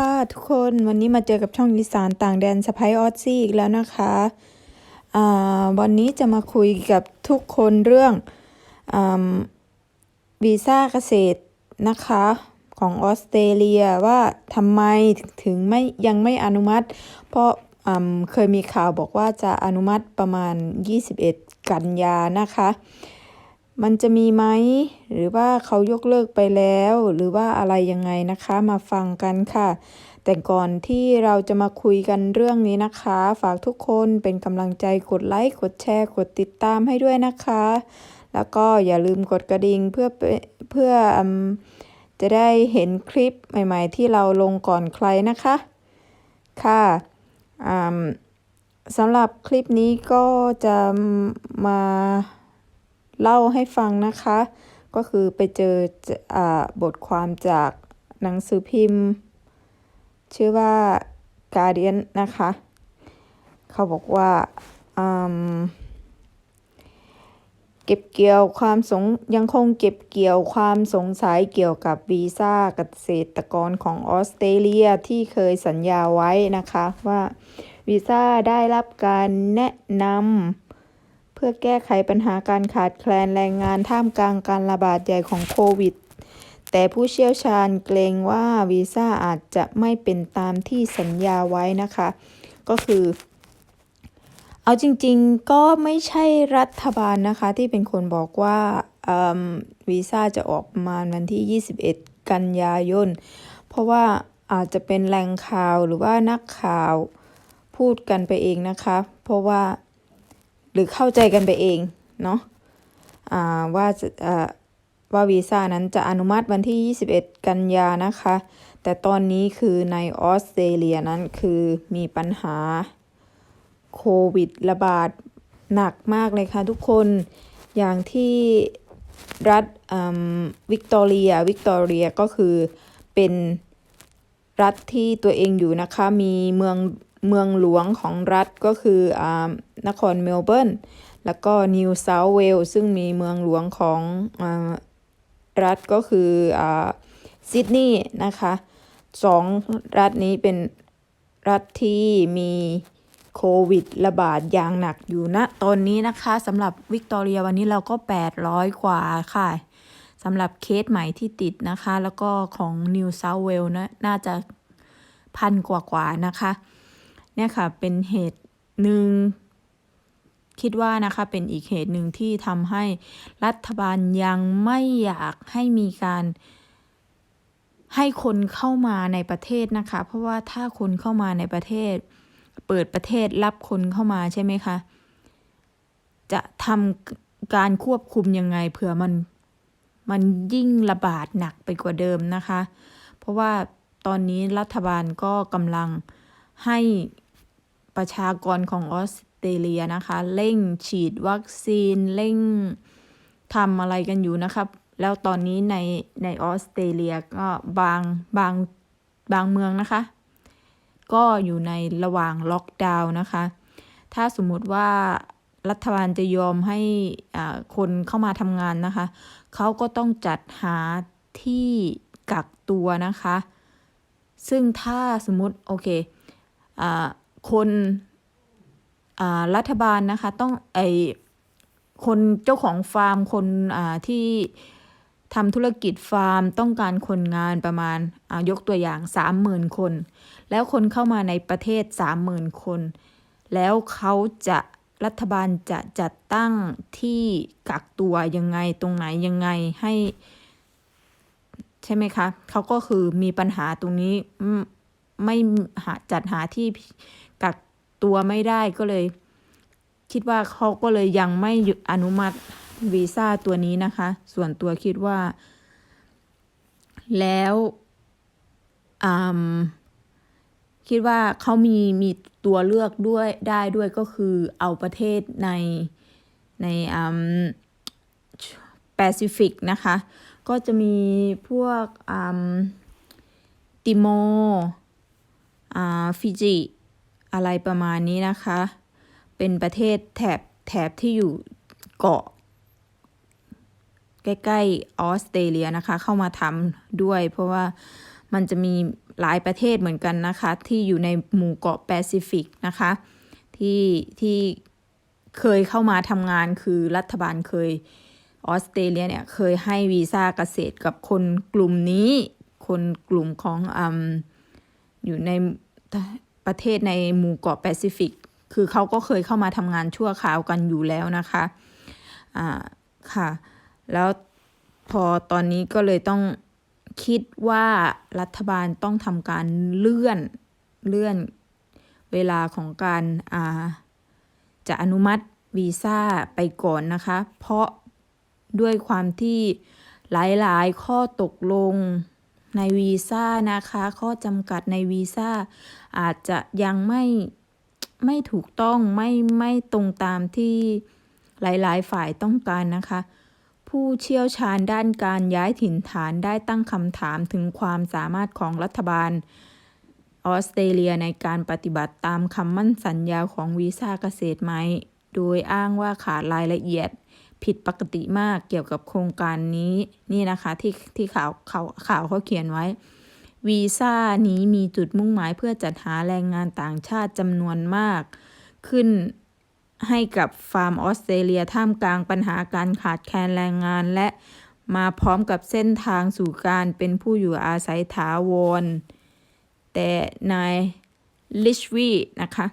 ค่ะทุกคนวันนี้มาเจอกับช่องอีสานต่างแดนสไปออซซี่อีกแล้วนะคะอ่าวันนี้จะมาคุยกับทุกคนเรื่องอาวีซ่าเกษตรนะคะของออสเตรเลียว่าทำไมถึงไม่ยังไม่อนุมัติ เพราะอ่าเคยมีข่าวบอกว่าจะอนุมัติประมาณ 21 กันยานะคะ มันจะมีไหม หรือว่าเขายกเลิกไปแล้ว หรือว่าอะไรยังไงนะคะมาฟังกันค่ะ แต่ก่อนที่เราจะมาคุยกันเรื่องนี้นะคะ ฝากทุกคนเป็นกำลังใจกดไลค์กดแชร์ กดติดตามให้ด้วยนะคะ แล้วก็อย่าลืมกดกระดิ่งเพื่อเพื่ออจะได้เห็นคลิปใหม่ๆ ที่เราลงก่อนใครนะคะ ค่ะสำหรับคลิปนี้ก็จะมา เล่าให้ฟังนะคะ ก็คือไปเจอบทความจากหนังสือพิมพ์ ชื่อว่า Guardian นะคะ เขาบอกว่าเก็บเกี่ยวความสงยังคงเก็บเกี่ยวความสงสัยเกี่ยวกับวีซ่าเกษตรกรของออสเตรเลียที่เคยสัญญาไว้นะคะว่าวีซ่าได้รับการแนะนำ พื่อแก้ไขปัญหาการขาดแคลนแรงงานท่ามกลางการระบาดใหญ่ของโควิด แต่ผู้เชี่ยวชาญเกรงว่าวีซ่าอาจจะไม่เป็นตามที่สัญญาไว้นะคะ ก็คือ เอาจริงๆก็ไม่ใช่รัฐบาลนะคะ ที่เป็นคนบอกว่าวีซ่าจะออกประมาณวันที่ 21 กันยายน เพราะว่าอาจจะเป็นแหล่งข่าวหรือว่านักข่าวพูดกันไปเองนะคะ เพราะว่า หรือเข้าใจกันไปเองเนาะว่าว่าวีซ่านั้นจะอนุมัติวันที่ 21 กันยานะคะ แต่ตอนนี้คือในออสเตรเลียนั้นคือมีปัญหาโควิดระบาดหนักมากเลยค่ะทุกคนอย่างที่รัฐวิกตอเรียวิกตอเรียก็คือเป็นรัฐที่ตัวเองอยู่นะคะ มีเมือง เมืองหลวงของรัฐก็คือนครเมลเบิร์น แล้วก็นิวเซาท์เวลซึ่งมีเมืองหลวงของอรัฐก็คืออซิดนีย์นะคะสองรัฐนี้เป็นรัฐที่มีโควิดระบาดอย่างหนักอยู่นะตอนนี้นะคะสำหรับวิกตอเรียวันนี้เราก็ 800 กว่าค่ะสำหรับเคสใหม่ที่ติดนะคะ แล้วก็ของนิวเซาท์เวลนะน่าจะพันกว่ากว่านะคะ เนี่ยค่ะเป็นเหตุหนึ่งคิดว่านะคะเป็นอีกเหตุหนึ่งที่ทำให้รัฐบาลยังไม่อยากให้มีการให้คนเข้ามาในประเทศนะคะ เพราะว่าถ้าคนเข้ามาในประเทศ เปิดประเทศรับคนเข้ามาใช่ไหมคะจะทำการควบคุมยังไงเผื่อมันมันยิ่งระบาดหนักไปกว่าเดิมนะคะ เพราะว่าตอนนี้รัฐบาลก็กำลัง ให้ประชากรของออสเตรเลียนะคะ เร่งฉีดวัคซีนเร่งทำอะไรกันอยู่นะครับ แล้วตอนนี้ในในออสเตรเลียก็บางบางบางเมืองนะคะ ก็อยู่ในระหว่างล็อกดาวน์นะคะ ถ้าสมมุติว่ารัฐบาลจะยอมให้คนเข้ามาทำงานนะคะ เขาก็ต้องจัดหาที่กักตัวนะคะ ซึ่งถ้าสมมติโอเค คนรัฐบาลนะคะ ต้องไอคนเจ้าของฟาร์มคนที่ทำธุรกิจฟาร์มต้องการคนงานประมาณยกตัวอย่างสามหมื่นคน แล้วคนเข้ามาในประเทศสามหมื่นคน แล้วเขาจะรัฐบาลจะจัดตั้งที่กักตัวยังไงตรงไหนยังไงให้ ใช่ไหมคะเขาก็คือมีปัญหาตรงนี้ ไม่หาจัดหาที่กักตัวไม่ได้ก็เลย คิดว่าเขาก็เลยยังไม่อนุมัติวีซ่าตัวนี้นะคะ ส่วนตัวคิดว่า แล้วคิดว่าเขามีมีตัวเลือกด้วยได้ด้วยก็คือเอาประเทศในในแปซิฟิกนะคะ ก็จะมีพวกติโม ฟิจิ อะไรประมาณนี้นะคะ เป็นประเทศแถบแถบที่อยู่เกาะ ใกล้ๆออสเตรเลียนะคะ เข้ามาทำด้วย เพราะว่ามันจะมีหลายประเทศเหมือนกันนะคะ ที่อยู่ในหมู่เกาะแปซิฟิกนะคะ ที่ที่เคยเข้ามาทำงานคือรัฐบาลเคยออสเตรเลียเนี่ยเคยให้วีซ่าเกษตรกับคนกลุ่มนี้ คนกลุ่มของอ อยู่ในประเทศในหมู่เกาะแปซิฟิก คือเขาก็เคยเข้ามาทำงานชั่วคราวกันอยู่แล้วนะคะอ่าค่ะ แล้วพอตอนนี้ก็เลยต้องคิดว่ารัฐบาลต้องทำการเลื่อนเลื่อนเวลาของการอ่าจะอนุมัติวีซ่าไปก่อนนะคะ เพราะด้วยความที่หลาย ๆ ข้อตกลง ในวีซ่านะคะ ข้อจำกัดในวีซ่าอาจจะยังไม่ไม่ถูกต้องไม่ไม่ตรงตามที่หลาย ๆ ฝ่ายต้องการนะคะ ผู้เชี่ยวชาญด้านการย้ายถิ่นฐานได้ตั้งคำถามถึงความสามารถของรัฐบาลออสเตรเลียในการปฏิบัติตามคำมั่นสัญญาของวีซ่าเกษตรไหม โดยอ้างว่าขาดรายละเอียด ผิดปกติมากเกี่ยวกับโครงการนี้นี่นะคะที่ที่ข่าวข่าวข่าวเขาเขียนไว้วีซ่านี้มีจุดมุ่งหมายเพื่อจัดหาแรงงานต่างชาติจำนวนมาก ขึ้นให้กับฟาร์มออสเตรเลียท่ามกลางปัญหาการขาดแคลนแรงงาน และมาพร้อมกับเส้นทางสู่การเป็นผู้อยู่อาศัยถาวรแต่นายลิชวีนะคะ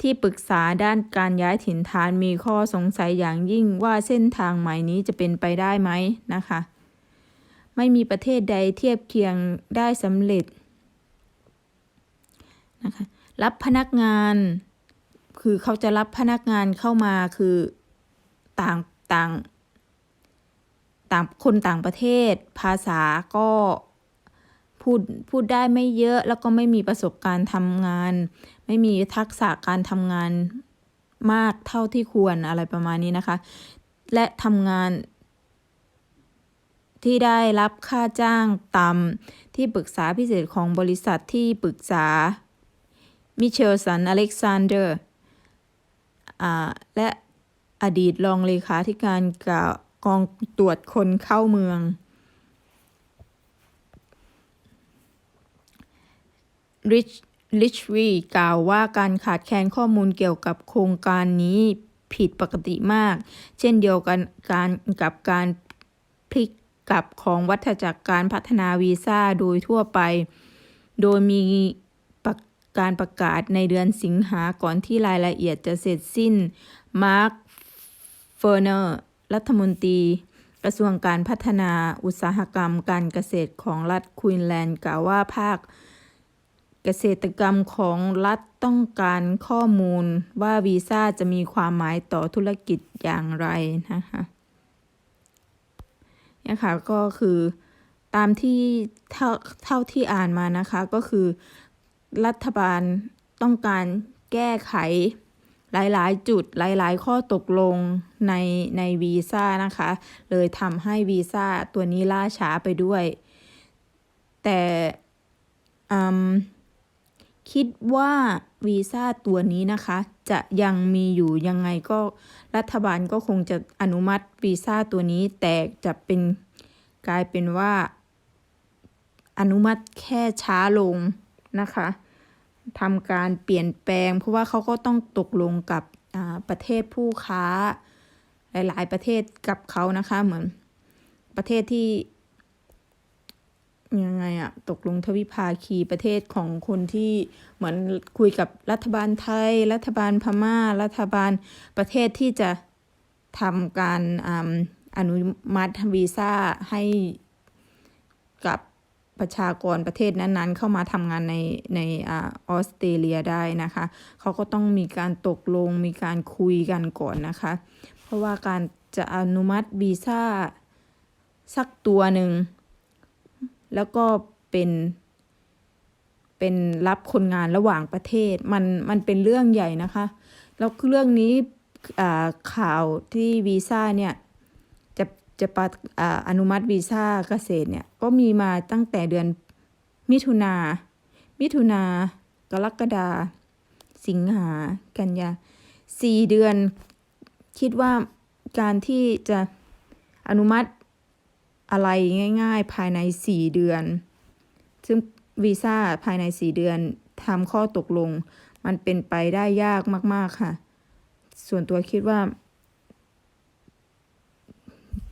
ที่ปรึกษาด้านการย้ายถิ่นฐานมีข้อสงสัยอย่างยิ่งว่าเส้นทางใหม่นี้จะเป็นไปได้ไหมนะคะ ไม่มีประเทศใดเทียบเคียงได้สำเร็จนะคะรับพนักงาน คือเขาจะรับพนักงานเข้ามาคือต่างต่าง ต่างคนต่างประเทศ ภาษาก็ พูดพูดได้ไม่เยอะแล้วก็ไม่มีประสบการณ์ทำงาน ไม่มีทักษะการทำงานมากเท่าที่ควรอะไรประมาณนี้นะคะ และทำงาน ที่ได้รับค่าจ้างต่ำที่ปรึกษาพิเศษของบริษัทที่ปรึกษามิเชลสันอเล็กซานเดอร์และอดีตรองเลขาธิการกับกองตรวจคนเข้าเมือง ริชลิชวีกล่าวว่าการขาดแคลนข้อมูลเกี่ยวกับโครงการนี้ผิดปกติมาก เช่นเดียวกันการกับการพลิกกลับของวัฏจักรการพัฒนาวีซ่าโดยทั่วไป โดยมีการประกาศในเดือนสิงหาก่อนที่รายละเอียดจะเสร็จสิ้น มาร์ค เฟอร์เนอร์ รัฐมนตรี กระทรวงการพัฒนาอุตสาหกรรมการเกษตรของรัฐควีนแลนด์กล่าวว่าภาค เกษตรกรรมของรัฐต้องการข้อมูลว่าวีซ่าจะมีความหมายต่อธุรกิจอย่างไรนะคะเนี่ยค่ะก็คือตามที่เท่าเท่าที่อ่านมานะคะก็คือรัฐบาลต้องการแก้ไขหลาย ๆ จุดหลาย ๆ ข้อตกลงในในวีซ่านะคะ เลยทำให้วีซ่าตัวนี้ล่าช้าไปด้วย แต่ คิดว่าวีซ่าตัวนี้นะคะ จะยังมีอยู่ยังไงก็รัฐบาลก็คงจะอนุมัติวีซ่าตัวนี้ แต่จะเป็นกลายเป็นว่า อนุมัติแค่ช้าลงนะคะทำการเปลี่ยนแปลง เพราะว่าเขาก็ต้องตกลงกับประเทศผู้ค้า หลาย ๆ ประเทศกับเขานะคะเหมือนประเทศที่ ยังไงอะตกลงทวิภาคีประเทศของคนที่เหมือนคุยกับรัฐบาลไทย รัฐบาลพม่า รัฐบาลประเทศที่จะทำการอนุมัติวีซ่าให้กับประชากรประเทศนั้นๆ เข้ามาทำงานในในออสเตรเลียได้นะคะ เขาก็ต้องมีการตกลงมีการคุยกันก่อนนะคะ เพราะว่าการจะอนุมัติวีซ่าสักตัวหนึ่ง แล้วก็เป็นเป็นรับคนงานระหว่างประเทศ มันมันเป็นเรื่องใหญ่นะคะ แล้วเรื่องนี้ข่าวที่วีซ่าเนี่ยจะจะปอนุมัติวีซ่าเกษตรเนี่ยก็มีมาตั้งแต่เดือนมิถุนา มิถุนากรกฎาสิงหากันยาสี่เดือนคิดว่าการที่จะอนุมัติ อะไรง่ายๆ ภายใน 4 เดือน ซึ่งวีซ่าภายใน 4 เดือนทำข้อตกลง มันเป็นไปได้ยากมาก ๆ ค่ะ ส่วนตัวคิดว่า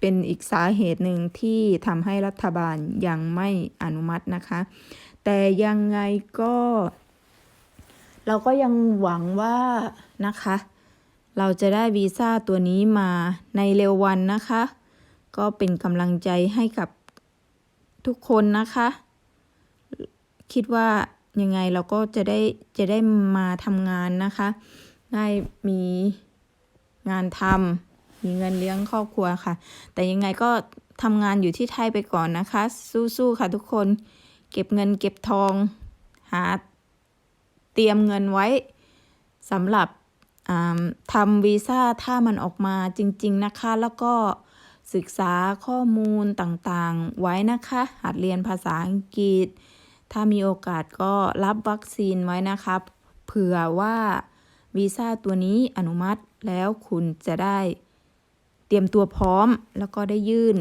เป็นอีกสาเหตุหนึ่งที่ทำให้รัฐบาลยังไม่อนุมัตินะคะ แต่ยังไงก็ เราก็ยังหวังว่านะคะ เราจะได้วีซ่าตัวนี้มาในเร็ววันนะคะ ก็เป็นกำลังใจให้กับทุกคนนะคะ คิดว่ายังไงเราก็จะได้จะได้มาทำงานนะคะ ได้มีงานทำมีเงินเลี้ยงครอบครัวค่ะ แต่ยังไงก็ทำงานอยู่ที่ไทยไปก่อนนะคะ สู้ๆค่ะทุกคน เก็บเงินเก็บทอง หาเตรียมเงินไว้สำหรับทำวีซ่าถ้ามันออกมาจริง ๆนะคะ แล้วก็ ศึกษาข้อมูลต่างๆ ไว้นะคะ หัดเรียนภาษาอังกฤษ ถ้ามีโอกาสก็รับวัคซีนไว้นะคะเผื่อว่าวีซ่าตัวนี้อนุมัติแล้วคุณจะได้เตรียมตัวพร้อมแล้วก็ได้ยื่น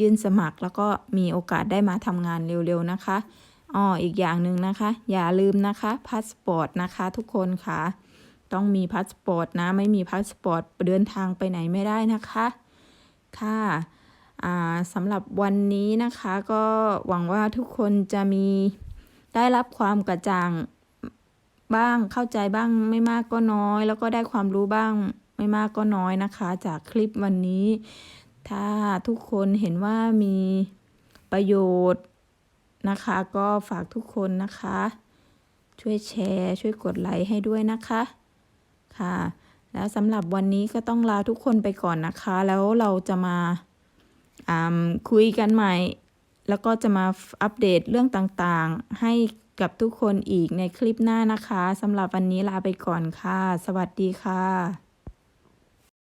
ยื่นสมัครแล้วก็มีโอกาสได้มาทำงานเร็วๆนะคะอ้ออีกอย่างหนึ่งนะคะ อย่าลืมนะคะพาสปอร์ตนะคะทุกคนค่ะ ต้องมีพาสปอร์ตนะ ไม่มีพาสปอร์ตเดินทางไปไหนไม่ได้นะคะ ค่ะอ่าสำหรับวันนี้นะคะก็หวังว่าทุกคนจะมีได้รับความกระจ่างบ้างเข้าใจบ้างไม่มากก็น้อย แล้วก็ได้ความรู้บ้างไม่มากก็น้อยนะคะ จากคลิปวันนี้ ถ้าทุกคนเห็นว่ามีประโยชน์นะคะ ก็ฝากทุกคนนะคะ ช่วยแชร์ ช่วยกดไลค์ให้ด้วยนะคะค่ะ แล้วสำหรับวันนี้ก็ต้องลาทุกคนไปก่อนนะคะ แล้วเราจะมาาคุยกันใหม่ แล้วก็จะมาอัปเดตเรื่องต่างๆ ให้กับทุกคนอีกในคลิปหน้านะคะสำหรับวันนี้ลาไปก่อนค่ะ สวัสดีค่ะ